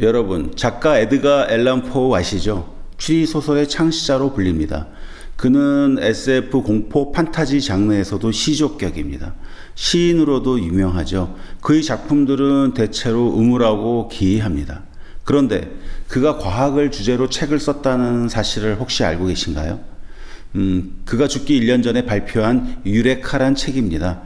여러분, 작가 에드가 앨런 포 아시죠? 추리 소설의 창시자로 불립니다. 그는 SF 공포 판타지 장르에서도 시족격입니다. 시인으로도 유명하죠. 그의 작품들은 대체로 음울하고 기이합니다. 그런데 그가 과학을 주제로 책을 썼다는 사실을 혹시 알고 계신가요? 음, 그가 죽기 1년 전에 발표한 유레카란 책입니다.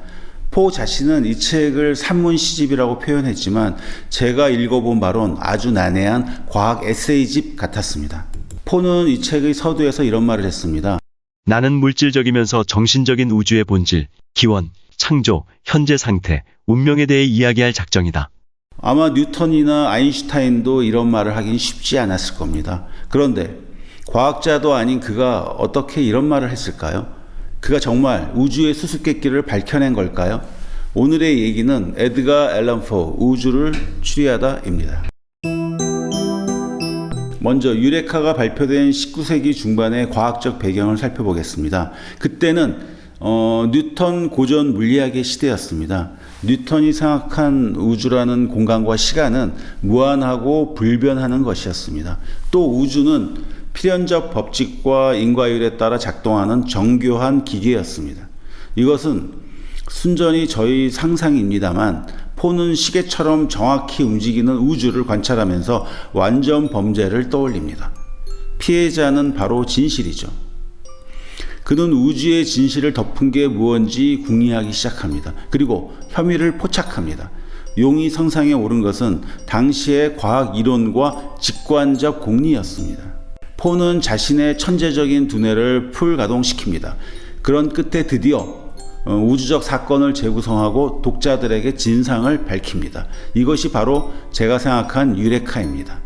포 자신은 이 책을 산문 시집이라고 표현했지만 제가 읽어본 바론 아주 난해한 과학 에세이집 같았습니다. 포는 이 책의 서두에서 이런 말을 했습니다. 나는 물질적이면서 정신적인 우주의 본질, 기원, 창조, 현재 상태, 운명에 대해 이야기할 작정이다. 아마 뉴턴이나 아인슈타인도 이런 말을 하긴 쉽지 않았을 겁니다. 그런데 과학자도 아닌 그가 어떻게 이런 말을 했을까요? 그가 정말 우주의 수수께끼를 밝혀낸 걸까요? 오늘의 얘기는 에드가 앨런 포 우주를 추리하다입니다. 먼저 유레카가 발표된 19세기 중반의 과학적 배경을 살펴보겠습니다. 그때는 어, 뉴턴 고전 물리학의 시대였습니다. 뉴턴이 생각한 우주라는 공간과 시간은 무한하고 불변하는 것이었습니다. 또 우주는 필연적 법칙과 인과율에 따라 작동하는 정교한 기계였습니다. 이것은 순전히 저희 상상입니다만 포는 시계처럼 정확히 움직이는 우주를 관찰하면서 완전 범죄를 떠올립니다. 피해자는 바로 진실이죠. 그는 우주의 진실을 덮은 게 무언지 궁리하기 시작합니다. 그리고 혐의를 포착합니다. 용의 성상에 오른 것은 당시의 과학 이론과 직관적 공리였습니다. 포는 자신의 천재적인 두뇌를 풀가동시킵니다. 그런 끝에 드디어 어, 우주적 사건을 재구성하고 독자들에게 진상을 밝힙니다. 이것이 바로 제가 생각한 유레카입니다.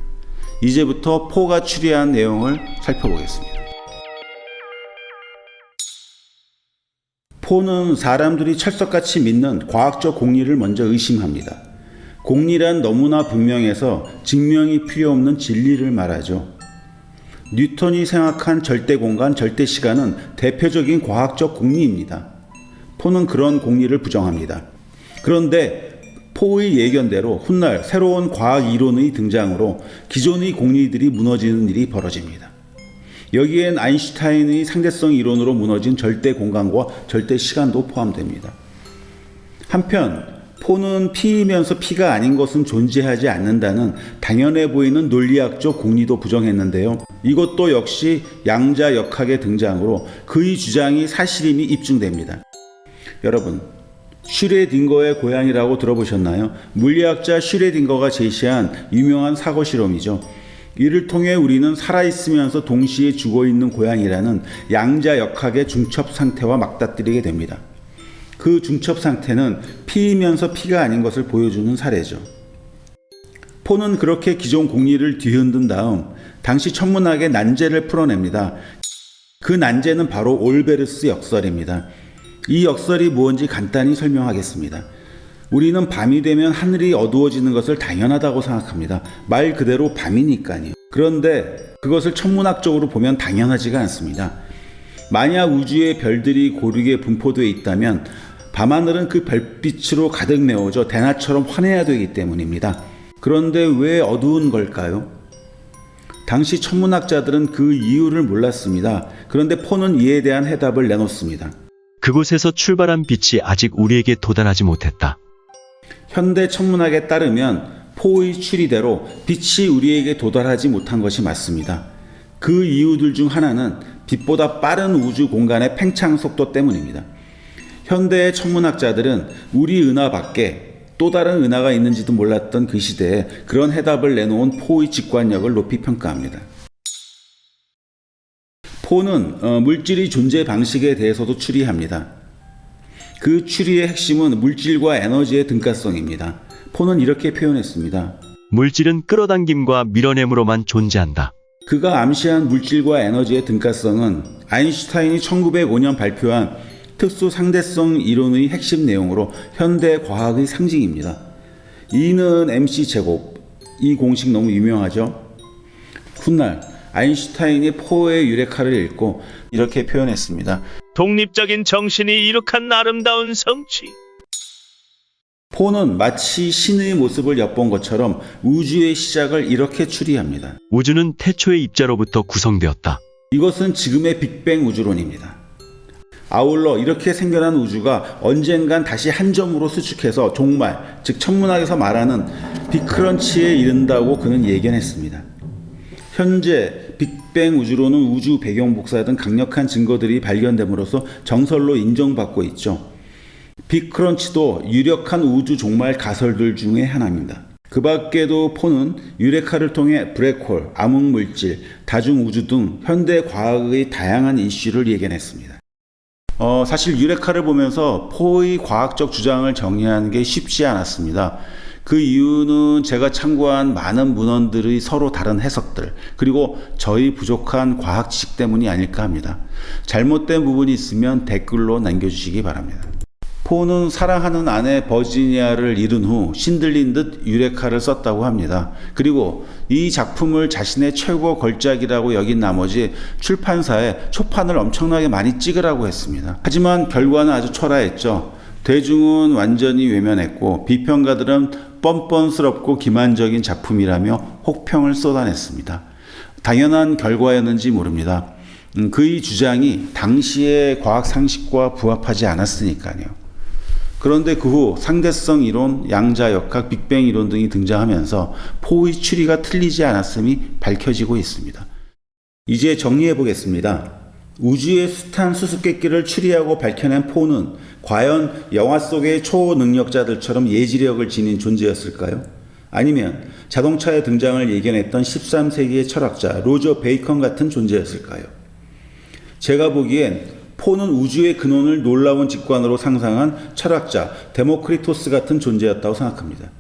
이제부터 포가 추리한 내용을 살펴보겠습니다. 포는 사람들이 철석같이 믿는 과학적 공리를 먼저 의심합니다. 공리란 너무나 분명해서 증명이 필요 없는 진리를 말하죠. 뉴턴이 생각한 절대 공간, 절대 시간은 대표적인 과학적 공리입니다. 포는 그런 공리를 부정합니다. 그런데 포의 예견대로 훗날 새로운 과학 이론의 등장으로 기존의 공리들이 무너지는 일이 벌어집니다. 여기엔 아인슈타인의 상대성 이론으로 무너진 절대 공간과 절대 시간도 포함됩니다. 한편 포는 피이면서 피가 아닌 것은 존재하지 않는다는 당연해 보이는 논리학적 공리도 부정했는데요. 이것도 역시 양자 역학의 등장으로 그의 주장이 사실임이 입증됩니다. 여러분, 슈레딩거의 고향이라고 들어보셨나요? 물리학자 슈레딩거가 제시한 유명한 사고 실험이죠. 이를 통해 우리는 살아있으면서 동시에 죽어있는 고양이라는 양자 역학의 중첩 상태와 맞닥뜨리게 됩니다. 그 중첩 상태는 피이면서 피가 아닌 것을 보여주는 사례죠. 포는 그렇게 기존 공리를 뒤흔든 다음 당시 천문학의 난제를 풀어냅니다. 그 난제는 바로 올베르스 역설입니다. 이 역설이 무엇인지 간단히 설명하겠습니다. 우리는 밤이 되면 하늘이 어두워지는 것을 당연하다고 생각합니다. 말 그대로 밤이니까요. 그런데 그것을 천문학적으로 보면 당연하지가 않습니다. 만약 우주의 별들이 고르게 분포되어 있다면 밤하늘은 그 별빛으로 가득 메워져 대낮처럼 환해야 되기 때문입니다. 그런데 왜 어두운 걸까요? 당시 천문학자들은 그 이유를 몰랐습니다. 그런데 포는 이에 대한 해답을 내놓습니다. 그곳에서 출발한 빛이 아직 우리에게 도달하지 못했다. 현대 천문학에 따르면 포의 추리대로 빛이 우리에게 도달하지 못한 것이 맞습니다. 그 이유들 중 하나는 빛보다 빠른 우주 공간의 팽창 속도 때문입니다. 현대의 천문학자들은 우리 은하 밖에 또 다른 은하가 있는지도 몰랐던 그 시대에 그런 해답을 내놓은 포의 직관력을 높이 평가합니다. 포는 어, 물질의 존재 방식에 대해서도 추리합니다. 그 추리의 핵심은 물질과 에너지의 등가성입니다. 포는 이렇게 표현했습니다. 물질은 끌어당김과 밀어냄으로만 존재한다. 그가 암시한 물질과 에너지의 등가성은 아인슈타인이 1905년 발표한 특수 상대성 이론의 핵심 내용으로 현대 과학의 상징입니다. E는 mc 제곱. 이 공식 너무 유명하죠? 훗날 아인슈타인이 포의 유레카를 읽고 이렇게 표현했습니다. 독립적인 정신이 이룩한 아름다운 성취. 포는 마치 신의 모습을 엿본 것처럼 우주의 시작을 이렇게 추리합니다. 우주는 태초의 입자로부터 구성되었다. 이것은 지금의 빅뱅 우주론입니다. 아울러 이렇게 생겨난 우주가 언젠간 다시 한 점으로 수축해서 종말, 즉 천문학에서 말하는 빅크런치에 이른다고 그는 예견했습니다. 현재 빅뱅 우주론은 우주 배경 복사 등 강력한 증거들이 발견됨으로써 정설로 인정받고 있죠. 빅크런치도 유력한 우주 종말 가설들 중의 하나입니다. 그 밖에도 포는 유레카를 통해 블랙홀, 암흑물질, 다중우주 등 현대 과학의 다양한 이슈를 예견했습니다. 어, 사실 유레카를 보면서 포의 과학적 주장을 정리하는 게 쉽지 않았습니다. 그 이유는 제가 참고한 많은 문헌들의 서로 다른 해석들, 그리고 저희 부족한 과학 지식 때문이 아닐까 합니다. 잘못된 부분이 있으면 댓글로 남겨주시기 바랍니다. 포는 사랑하는 아내 버지니아를 잃은 후 신들린 듯 유레카를 썼다고 합니다. 그리고 이 작품을 자신의 최고 걸작이라고 여긴 나머지 출판사에 초판을 엄청나게 많이 찍으라고 했습니다. 하지만 결과는 아주 초라했죠. 대중은 완전히 외면했고 비평가들은 뻔뻔스럽고 기만적인 작품이라며 혹평을 쏟아냈습니다. 당연한 결과였는지 모릅니다. 음, 그의 주장이 당시의 과학 상식과 부합하지 않았으니까요. 그런데 그 후 상대성 이론, 양자역학, 빅뱅 이론 등이 등장하면서 포의 추리가 틀리지 않았음이 밝혀지고 있습니다. 이제 정리해 보겠습니다. 우주의 숱한 수수께끼를 추리하고 밝혀낸 포는 과연 영화 속의 초능력자들처럼 예지력을 지닌 존재였을까요? 아니면 자동차의 등장을 예견했던 13세기의 철학자 로저 베이컨 같은 존재였을까요? 제가 보기엔 포는 우주의 근원을 놀라운 직관으로 상상한 철학자 데모크리토스 같은 존재였다고 생각합니다.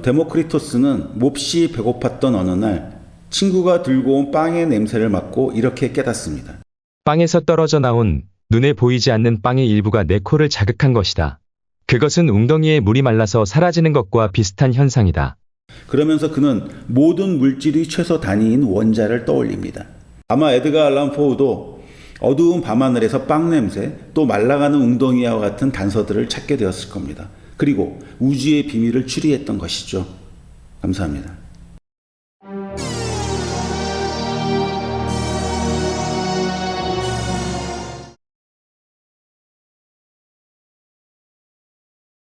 데모크리토스는 몹시 배고팠던 어느 날 친구가 들고 온 빵의 냄새를 맡고 이렇게 깨닫습니다. 빵에서 떨어져 나온 눈에 보이지 않는 빵의 일부가 내 코를 자극한 것이다. 그것은 웅덩이에 물이 말라서 사라지는 것과 비슷한 현상이다. 그러면서 그는 모든 물질의 최소 단위인 원자를 떠올립니다. 아마 에드가 알란 포우도 어두운 밤하늘에서 빵 냄새, 또 말라가는 웅덩이와 같은 단서들을 찾게 되었을 겁니다. 그리고 우주의 비밀을 추리했던 것이죠. 감사합니다.